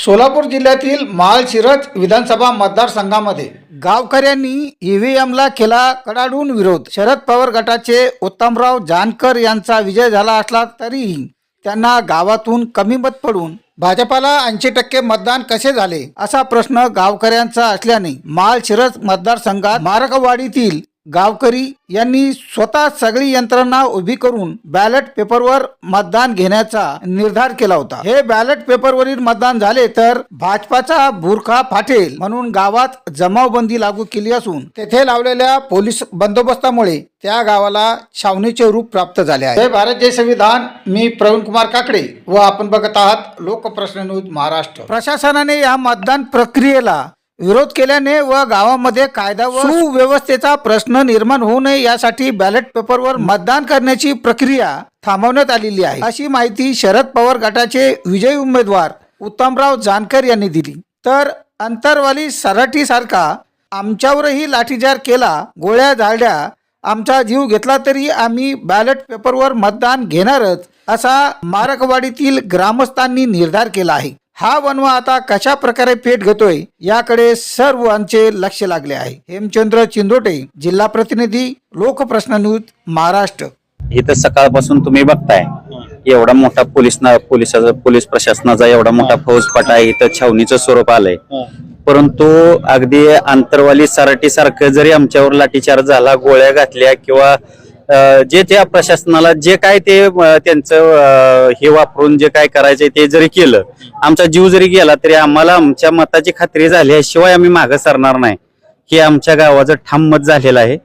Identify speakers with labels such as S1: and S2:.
S1: सोलापूर जिल्ह्यातील माळशिरज विधानसभा मतदारसंघामध्ये गावकऱ्यांनी ईव्हीएमला केला कडाडून विरोध. शरद पवार गटाचे उत्तमराव जानकर यांचा विजय झाला असला तरीही त्यांना गावातून कमी मत पडून भाजपाला ऐंशी टक्के मतदान कसे झाले असा प्रश्न गावकऱ्यांचा असल्याने माळशिरज मतदारसंघात मारकवाडीतील गावकरी यांनी स्वतः सगळी यंत्रणा उभी करून बॅलेट पेपरवर मतदान घेण्याचा निर्धार केला होता. हे बॅलेट पेपरवरील मतदान झाले तर भाजपाचा बुरखा फाटेल म्हणून गावात जमावबंदी लागू केली असून तेथे लावलेल्या पोलीस बंदोबस्तामुळे त्या गावाला छावणीचे रूप प्राप्त झाले आहे. भारतीय भारत जय संविधान. मी प्रवीण कुमार काकडे व आपण बघत आहात लोकप्रश्न न्यूज महाराष्ट्र. प्रशासनाने या मतदान प्रक्रियेला विरोध केल्याने व गावामध्ये कायदा व सुव्यवस्थेचा प्रश्न निर्माण होऊ नये यासाठी बॅलेट पेपरवर मतदान करण्याची प्रक्रिया थांबवण्यात आलेली आहे. अशी माहिती शरद पवार गटाचे विजयी उमेदवार उत्तमराव जानकर यांनी दिली. तर अंतरवाली सराठी सारखा आमच्यावरही लाठीचार केला गोळ्या झाडल्या आमचा जीव घेतला तरी आम्ही बॅलेट पेपरवर मतदान घेणारच असा मारकवाडीतील ग्रामस्थांनी निर्धार केला आहे. हा वनवा आता कशा प्रकारे पेट घेतोय याकडे सर्वांचे लक्ष लागले आहे. हेमचंद्र चिंदोटे जिल्हा प्रतिनिधी लोकप्रश्न न्यूज महाराष्ट्र.
S2: इथं सकाळपासून तुम्ही बघताय एवढा मोठा पोलीस ना पोलिसाचा पोलीस प्रशासनाचा एवढा मोठा फौजफाटा आहे इथं छावणीचं स्वरूप आलंय. परंतु अगदी आंतरवाली सराटी सारखं जरी आमच्यावर लाठीचार झाला गोळ्या घातल्या किंवा जे त्या प्रशासनाला जे काय ते त्यांचं हे वापरून जे काय करायचंय ते जरी केलं आमचा जीव जरी गेला तरी आम्हाला आमच्या मताची खात्री झाल्याशिवाय आम्ही मागे सरणार नाही. हे आमच्या गावाचं ठाम मत झालेलं आहे.